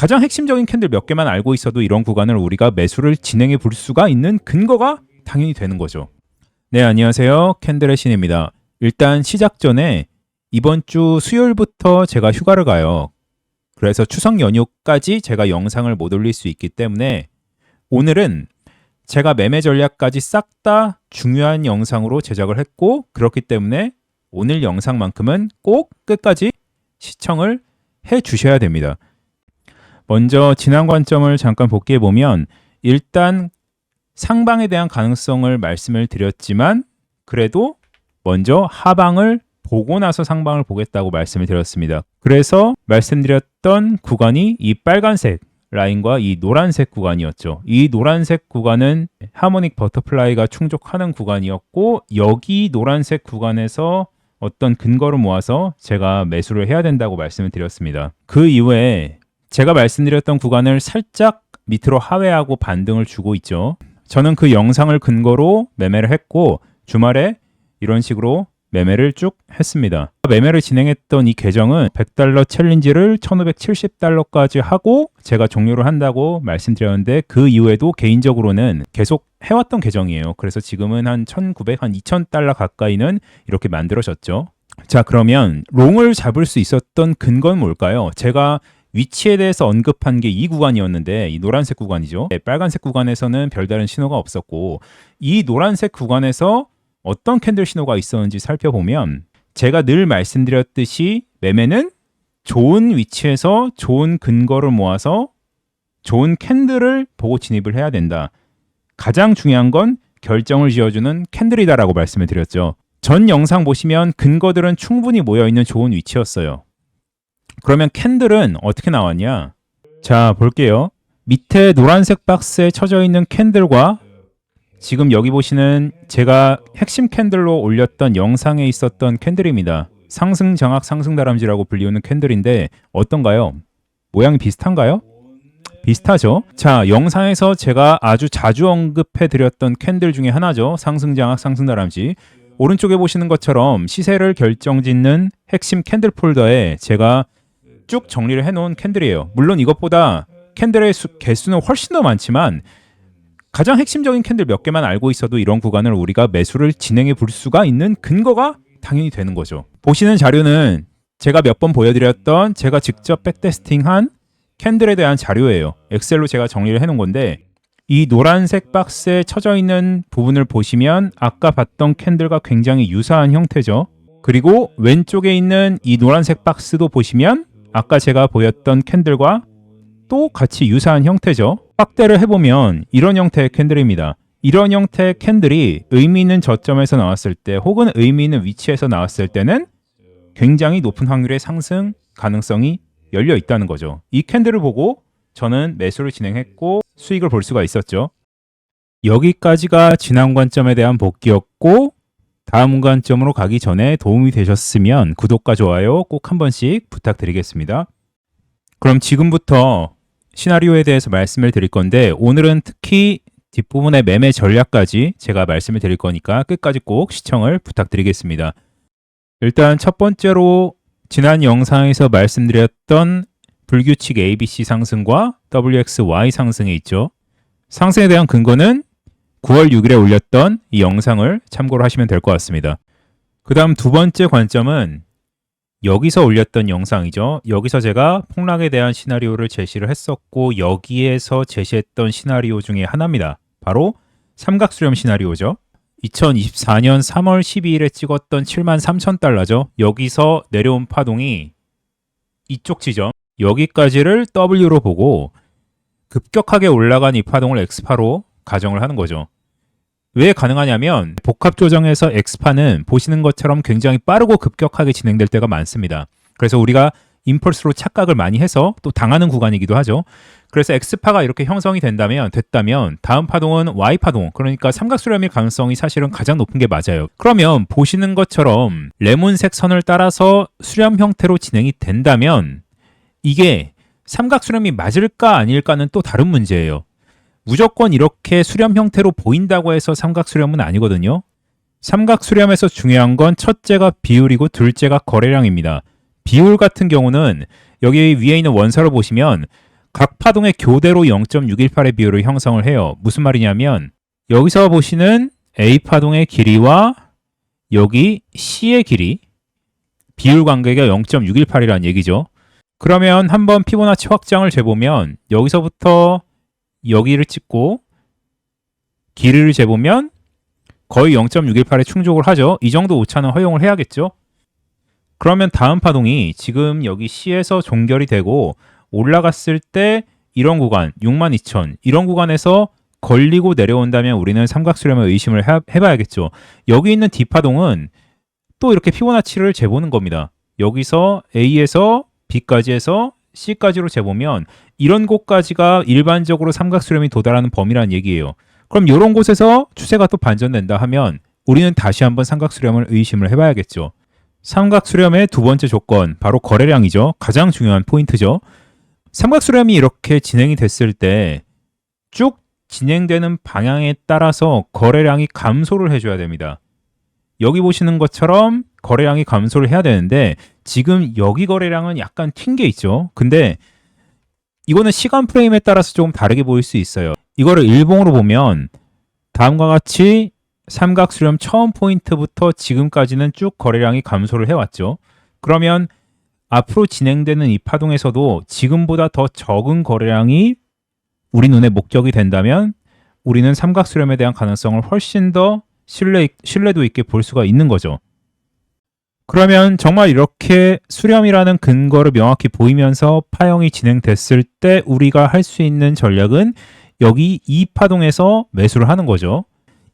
가장 핵심적인 캔들 몇 개만 알고 있어도 이런 구간을 우리가 매수를 진행해 볼 수가 있는 근거가 당연히 되는 거죠. 네, 안녕하세요. 캔들의 신입니다. 일단 시작 전에 이번 주 수요일부터 제가 휴가를 가요. 그래서 추석 연휴까지 제가 영상을 못 올릴 수 있기 때문에 오늘은 제가 매매 전략까지 싹 다 중요한 영상으로 제작을 했고 그렇기 때문에 오늘 영상만큼은 꼭 끝까지 시청을 해 주셔야 됩니다. 먼저 지난 관점을 잠깐 복귀해 보면 일단 상방에 대한 가능성을 말씀을 드렸지만 그래도 먼저 하방을 보고 나서 상방을 보겠다고 말씀을 드렸습니다. 그래서 말씀드렸던 구간이 이 빨간색 라인과 이 노란색 구간이었죠. 이 노란색 구간은 하모닉 버터플라이가 충족하는 구간이었고 여기 노란색 구간에서 어떤 근거를 모아서 제가 매수를 해야 된다고 말씀을 드렸습니다. 그 이후에 제가 말씀드렸던 구간을 살짝 밑으로 하회하고 반등을 주고 있죠. 저는 그 영상을 근거로 매매를 했고 주말에 이런 식으로 매매를 쭉 했습니다. 매매를 진행했던 이 계정은 100달러 챌린지를 1570달러까지 하고 제가 종료를 한다고 말씀드렸는데 그 이후에도 개인적으로는 계속 해왔던 계정이에요. 그래서 지금은 한 1900, 한 2000달러 가까이는 이렇게 만들어졌죠. 자, 그러면 롱을 잡을 수 있었던 근거는 뭘까요? 제가 위치에 대해서 언급한 게 이 구간이었는데 이 노란색 구간이죠. 네, 빨간색 구간에서는 별다른 신호가 없었고 이 노란색 구간에서 어떤 캔들 신호가 있었는지 살펴보면 제가 늘 말씀드렸듯이 매매는 좋은 위치에서 좋은 근거를 모아서 좋은 캔들을 보고 진입을 해야 된다. 가장 중요한 건 결정을 지어주는 캔들이다라고 말씀을 드렸죠. 전 영상 보시면 근거들은 충분히 모여 있는 좋은 위치였어요. 그러면 캔들은 어떻게 나왔냐? 자, 볼게요. 밑에 노란색 박스에 쳐져 있는 캔들과 지금 여기 보시는 제가 핵심 캔들로 올렸던 영상에 있었던 캔들입니다. 상승 장악 상승 다람쥐라고 불리우는 캔들인데 어떤가요? 모양이 비슷한가요? 비슷하죠. 자, 영상에서 제가 아주 자주 언급해 드렸던 캔들 중에 하나죠. 상승 장악 상승 다람쥐. 오른쪽에 보시는 것처럼 시세를 결정짓는 핵심 캔들 폴더에 제가 쭉 정리를 해 놓은 캔들이에요. 물론 이것보다 캔들의 수, 개수는 훨씬 더 많지만 가장 핵심적인 캔들 몇 개만 알고 있어도 이런 구간을 우리가 매수를 진행해 볼 수가 있는 근거가 당연히 되는 거죠. 보시는 자료는 제가 몇 번 보여드렸던 제가 직접 백테스팅한 캔들에 대한 자료예요. 엑셀로 제가 정리를 해놓은 건데 이 노란색 박스에 쳐져 있는 부분을 보시면 아까 봤던 캔들과 굉장히 유사한 형태죠. 그리고 왼쪽에 있는 이 노란색 박스도 보시면 아까 제가 보였던 캔들과 또 같이 유사한 형태죠. 확대를 해보면 이런 형태의 캔들입니다. 이런 형태의 캔들이 의미 있는 저점에서 나왔을 때 혹은 의미 있는 위치에서 나왔을 때는 굉장히 높은 확률의 상승 가능성이 열려 있다는 거죠. 이 캔들을 보고 저는 매수를 진행했고 수익을 볼 수가 있었죠. 여기까지가 지난 관점에 대한 복귀였고 다음 관점으로 가기 전에 도움이 되셨으면 구독과 좋아요 꼭 한 번씩 부탁드리겠습니다. 그럼 지금부터 시나리오에 대해서 말씀을 드릴 건데 오늘은 특히 뒷부분의 매매 전략까지 제가 말씀을 드릴 거니까 끝까지 꼭 시청을 부탁드리겠습니다. 일단 첫 번째로 지난 영상에서 말씀드렸던 불규칙 ABC 상승과 WXY 상승에 있죠. 상승에 대한 근거는 9월 6일에 올렸던 이 영상을 참고로 하시면 될 것 같습니다. 그 다음 두 번째 관점은 여기서 올렸던 영상이죠. 여기서 제가 폭락에 대한 시나리오를 제시를 했었고 여기에서 제시했던 시나리오 중에 하나입니다. 바로 삼각수렴 시나리오죠. 2024년 3월 12일에 찍었던 7만 3천 달러죠. 여기서 내려온 파동이 이쪽 지점 여기까지를 W로 보고 급격하게 올라간 이 파동을 X파로 가정을 하는 거죠. 왜 가능하냐면 복합 조정에서 엑스파는 보시는 것처럼 굉장히 빠르고 급격하게 진행될 때가 많습니다. 그래서 우리가 임펄스로 착각을 많이 해서 또 당하는 구간이기도 하죠. 그래서 엑스파가 이렇게 형성이 된다면 됐다면 다음 파동은 Y 파동 그러니까 삼각수렴일 가능성이 사실은 가장 높은 게 맞아요. 그러면 보시는 것처럼 레몬색 선을 따라서 수렴 형태로 진행이 된다면 이게 삼각수렴이 맞을까 아닐까는 또 다른 문제예요. 무조건 이렇게 수렴 형태로 보인다고 해서 삼각 수렴은 아니거든요. 삼각 수렴에서 중요한 건 첫째가 비율이고 둘째가 거래량입니다. 비율 같은 경우는 여기 위에 있는 원서를 보시면 각 파동의 교대로 0.618의 비율을 형성을 해요. 무슨 말이냐면 여기서 보시는 A 파동의 길이와 여기 C의 길이 비율 관계가 0.618이라는 얘기죠. 그러면 한번 피보나치 확장을 재보면 여기서부터 여기를 찍고 길이를 재보면 거의 0.618에 충족을 하죠. 이 정도 오차는 허용을 해야겠죠. 그러면 다음 파동이 지금 여기 C에서 종결이 되고 올라갔을 때 이런 구간 62,000 이런 구간에서 걸리고 내려온다면 우리는 삼각수렴을 의심을 해, 해봐야겠죠. 여기 있는 D 파동은 또 이렇게 피보나치를 재보는 겁니다. 여기서 A에서 B까지 해서 C까지로 재보면 이런 곳까지가 일반적으로 삼각수렴이 도달하는 범위라는 얘기예요. 그럼 이런 곳에서 추세가 또 반전된다 하면 우리는 다시 한번 삼각수렴을 의심을 해봐야겠죠. 삼각수렴의 두 번째 조건, 바로 거래량이죠. 가장 중요한 포인트죠. 삼각수렴이 이렇게 진행이 됐을 때 쭉 진행되는 방향에 따라서 거래량이 감소를 해줘야 됩니다. 여기 보시는 것처럼 거래량이 감소를 해야 되는데 지금 여기 거래량은 약간 튄 게 있죠. 근데 이거는 시간 프레임에 따라서 조금 다르게 보일 수 있어요. 이거를 일봉으로 보면 다음과 같이 삼각 수렴 처음 포인트부터 지금까지는 쭉 거래량이 감소를 해왔죠. 그러면 앞으로 진행되는 이 파동에서도 지금보다 더 적은 거래량이 우리 눈에 목격이 된다면 우리는 삼각 수렴에 대한 가능성을 훨씬 더 신뢰, 신뢰도 있게 볼 수가 있는 거죠. 그러면 정말 이렇게 수렴이라는 근거를 명확히 보이면서 파형이 진행됐을 때 우리가 할 수 있는 전략은 여기 이 파동에서 매수를 하는 거죠.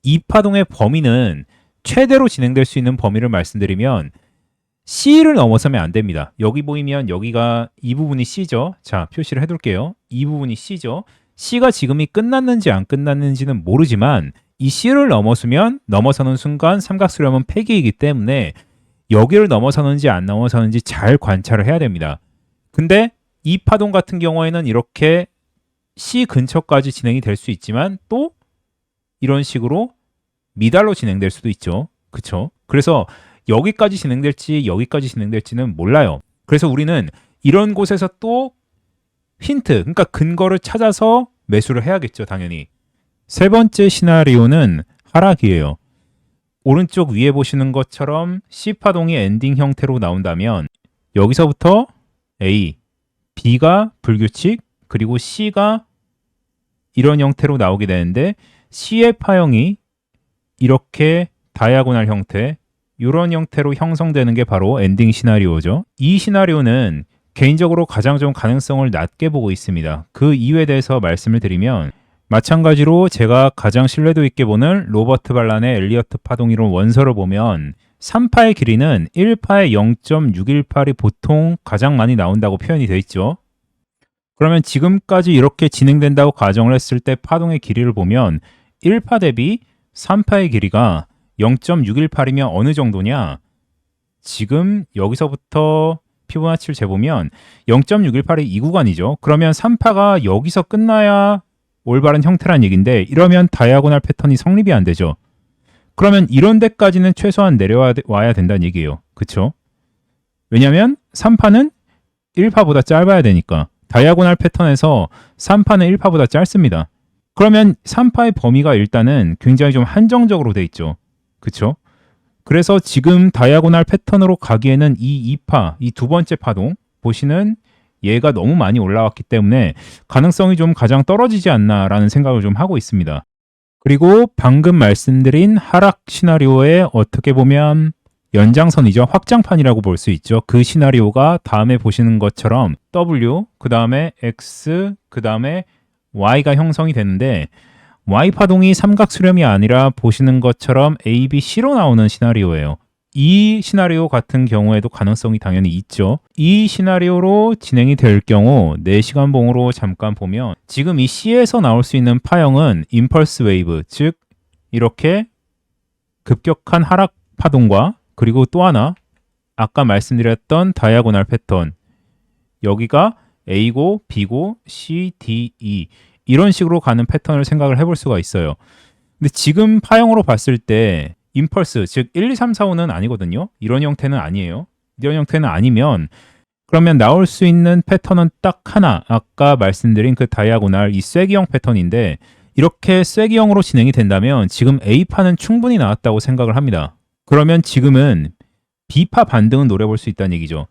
이 파동의 범위는 최대로 진행될 수 있는 범위를 말씀드리면 C를 넘어서면 안 됩니다. 여기 보이면 여기가 이 부분이 C죠. 자, 표시를 해둘게요. 이 부분이 C죠. C가 지금이 끝났는지 안 끝났는지는 모르지만 이 C를 넘어서면 넘어서는 순간 삼각수렴은 폐기이기 때문에 여기를 넘어서는지 안 넘어서는지 잘 관찰을 해야 됩니다. 근데 이 파동 같은 경우에는 이렇게 C 근처까지 진행이 될 수 있지만 또 이런 식으로 미달로 진행될 수도 있죠. 그쵸? 그래서 여기까지 진행될지 여기까지 진행될지는 몰라요. 그래서 우리는 이런 곳에서 또 힌트, 그러니까 근거를 찾아서 매수를 해야겠죠, 당연히. 세 번째 시나리오는 하락이에요. 오른쪽 위에 보시는 것처럼 C 파동이 엔딩 형태로 나온다면 여기서부터 A, B가 불규칙, 그리고 C가 이런 형태로 나오게 되는데 C의 파형이 이렇게 다이아고날 형태, 이런 형태로 형성되는 게 바로 엔딩 시나리오죠. 이 시나리오는 개인적으로 가장 좀 가능성을 낮게 보고 있습니다. 그 이유에 대해서 말씀을 드리면 마찬가지로 제가 가장 신뢰도 있게 보는 로버트 발란의 엘리어트 파동 이론 원서를 보면 3파의 길이는 1파의 0.618이 보통 가장 많이 나온다고 표현이 되어 있죠. 그러면 지금까지 이렇게 진행된다고 가정을 했을 때 파동의 길이를 보면 1파 대비 3파의 길이가 0.618이면 어느 정도냐? 지금 여기서부터 피보나치를 재보면 0.618이 이 구간이죠. 그러면 3파가 여기서 끝나야 올바른 형태란 얘기인데 이러면 다이아고날 패턴이 성립이 안 되죠. 그러면 이런 데까지는 최소한 내려와야 된다는 얘기예요. 그쵸? 왜냐면 3파는 1파보다 짧아야 되니까 다이아고날 패턴에서 3파는 1파보다 짧습니다. 그러면 3파의 범위가 일단은 굉장히 좀 한정적으로 돼 있죠. 그쵸? 그래서 지금 다이아고날 패턴으로 가기에는 이 2파, 이 두 번째 파동 보시는 얘가 너무 많이 올라왔기 때문에 가능성이 좀 가장 떨어지지 않나라는 생각을 좀 하고 있습니다. 그리고 방금 말씀드린 하락 시나리오에 어떻게 보면 연장선이죠. 확장판이라고 볼 수 있죠. 그 시나리오가 다음에 보시는 것처럼 W, 그 다음에 X, 그 다음에 Y가 형성이 되는데 Y 파동이 삼각 수렴이 아니라 보시는 것처럼 A, B, C로 나오는 시나리오예요. 이 시나리오 같은 경우에도 가능성이 당연히 있죠. 이 시나리오로 진행이 될 경우 4시간 봉으로 잠깐 보면 지금 이 C에서 나올 수 있는 파형은 임펄스 웨이브, 즉 이렇게 급격한 하락 파동과 그리고 또 하나 아까 말씀드렸던 다이아고날 패턴 여기가 A고 B고 C, D, E 이런 식으로 가는 패턴을 생각을 해볼 수가 있어요. 근데 지금 파형으로 봤을 때 임펄스 즉 1, 2, 3, 4, 5는 아니거든요. 이런 형태는 아니에요. 이런 형태는 아니면 그러면 나올 수 있는 패턴은 딱 하나. 아까 말씀드린 그 다이아고날 이 쐐기형 패턴인데 이렇게 쐐기형으로 진행이 된다면 지금 A파는 충분히 나왔다고 생각을 합니다. 그러면 지금은 B파 반등은 노려볼 수 있다는 얘기죠.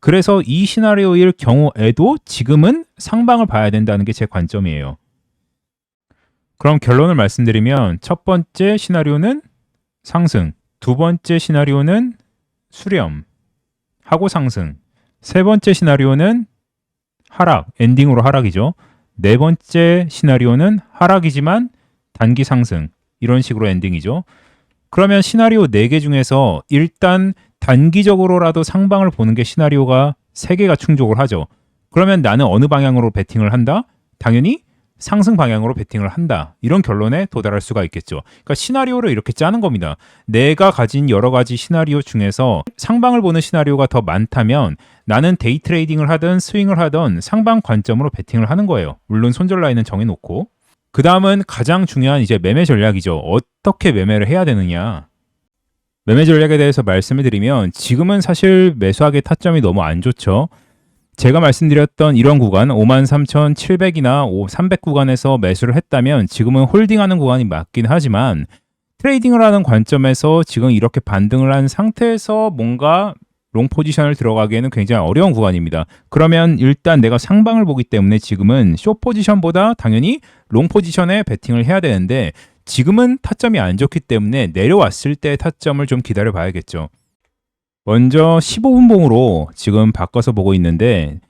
그래서 이 시나리오일 경우에도 지금은 상방을 봐야 된다는 게 제 관점이에요. 그럼 결론을 말씀드리면 첫 번째 시나리오는 상승, 두 번째 시나리오는 수렴, 하고 상승, 세 번째 시나리오는 하락, 엔딩으로 하락이죠. 네 번째 시나리오는 하락이지만 단기 상승, 이런 식으로 엔딩이죠. 그러면 시나리오 4개 중에서 일단 단기적으로라도 상방을 보는 게 시나리오가 3개가 충족을 하죠. 그러면 나는 어느 방향으로 베팅을 한다? 당연히 상승 방향으로 베팅을 한다. 이런 결론에 도달할 수가 있겠죠. 그러니까 시나리오를 이렇게 짜는 겁니다. 내가 가진 여러 가지 시나리오 중에서 상방을 보는 시나리오가 더 많다면 나는 데이 트레이딩을 하든 스윙을 하든 상방 관점으로 베팅을 하는 거예요. 물론 손절 라인은 정해놓고. 그 다음은 가장 중요한 이제 매매 전략이죠. 어떻게 매매를 해야 되느냐. 매매 전략에 대해서 말씀을 드리면 지금은 사실 매수하기 타점이 너무 안 좋죠. 제가 말씀드렸던 이런 구간 53,700이나 300 구간에서 매수를 했다면 지금은 홀딩하는 구간이 맞긴 하지만 트레이딩을 하는 관점에서 지금 이렇게 반등을 한 상태에서 뭔가 롱 포지션을 들어가기에는 굉장히 어려운 구간입니다. 그러면 일단 내가 상방을 보기 때문에 지금은 쇼 포지션보다 당연히 롱 포지션에 베팅을 해야 되는데 지금은 타점이 안 좋기 때문에 내려왔을 때 타점을 좀 기다려 봐야겠죠. 먼저 15분 봉으로 지금 바꿔서 보고 있는데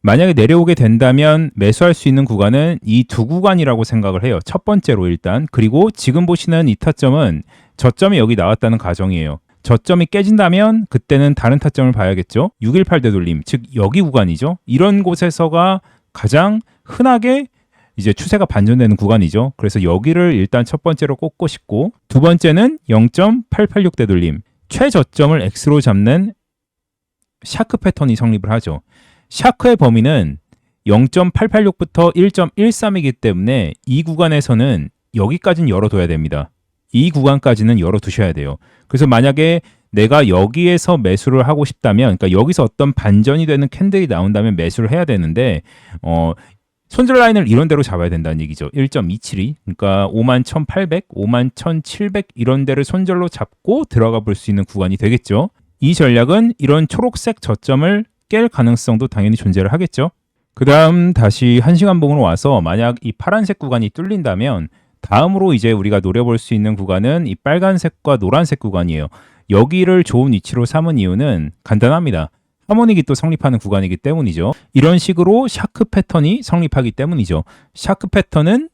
만약에 내려오게 된다면 매수할 수 있는 구간은 이 두 구간이라고 생각을 해요. 첫 번째로 일단 그리고 지금 보시는 이 타점은 저점이 여기 나왔다는 가정이에요. 저점이 깨진다면 그때는 다른 타점을 봐야겠죠. 618 되돌림 즉 여기 구간이죠. 이런 곳에서가 가장 흔하게 이제 추세가 반전되는 구간이죠. 그래서 여기를 일단 첫 번째로 꼽고 싶고 두 번째는 0.886 되돌림 최저점을 X로 잡는 샤크 패턴이 성립을 하죠. 샤크의 범위는 0.886부터 1.13이기 때문에 이 구간에서는 여기까지는 열어둬야 됩니다. 이 구간까지는 열어두셔야 돼요. 그래서 만약에 내가 여기에서 매수를 하고 싶다면, 그러니까 여기서 어떤 반전이 되는 캔들이 나온다면 매수를 해야 되는데, 어, 손절 라인을 이런 대로 잡아야 된다는 얘기죠. 1.272. 그러니까 51,800, 51,700 이런 데를 손절로 잡고 들어가 볼 수 있는 구간이 되겠죠. 이 전략은 이런 초록색 저점을 깰 가능성도 당연히 존재를 하겠죠. 그 다음 다시 한시간 봉으로 와서 만약 이 파란색 구간이 뚫린다면 다음으로 이제 우리가 노려볼 수 있는 구간은 이 빨간색과 노란색 구간이에요. 여기를 좋은 위치로 삼은 이유는 간단합니다. 하모닉이 또 성립하는 구간이기 때문이죠. 이런 식으로 샤크 패턴이 성립하기 때문이죠. 샤크 패턴은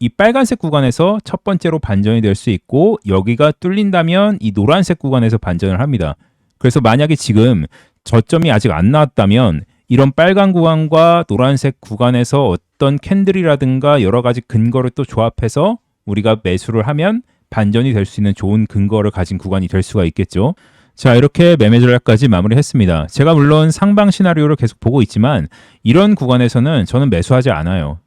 이 빨간색 구간에서 첫 번째로 반전이 될 수 있고 여기가 뚫린다면 이 노란색 구간에서 반전을 합니다. 그래서 만약에 지금 저점이 아직 안 나왔다면 이런 빨간 구간과 노란색 구간에서 어떤 캔들이라든가 여러 가지 근거를 또 조합해서 우리가 매수를 하면 반전이 될 수 있는 좋은 근거를 가진 구간이 될 수가 있겠죠. 자, 이렇게 매매 전략까지 마무리했습니다. 제가 물론 상방 시나리오를 계속 보고 있지만 이런 구간에서는 저는 매수하지 않아요.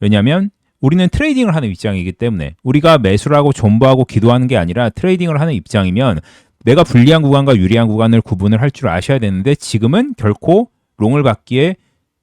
왜냐하면 우리는 트레이딩을 하는 입장이기 때문에 우리가 매수를 하고 존버하고 기도하는 게 아니라 트레이딩을 하는 입장이면 내가 불리한 구간과 유리한 구간을 구분을 할 줄 아셔야 되는데 지금은 결코 롱을 받기에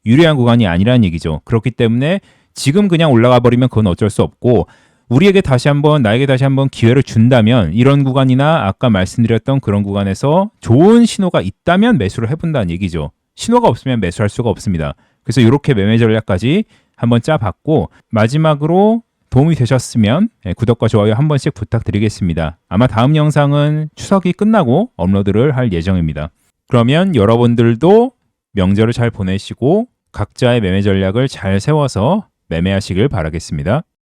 유리한 구간이 아니라는 얘기죠. 그렇기 때문에 지금 그냥 올라가 버리면 그건 어쩔 수 없고 우리에게 다시 한번 나에게 다시 한번 기회를 준다면 이런 구간이나 아까 말씀드렸던 그런 구간에서 좋은 신호가 있다면 매수를 해본다는 얘기죠. 신호가 없으면 매수할 수가 없습니다. 그래서 이렇게 매매 전략까지 한번 짜봤고 마지막으로 도움이 되셨으면 예, 구독과 좋아요 한 번씩 부탁드리겠습니다. 아마 다음 영상은 추석이 끝나고 업로드를 할 예정입니다. 그러면 여러분들도 명절을 잘 보내시고 각자의 매매 전략을 잘 세워서 매매하시길 바라겠습니다.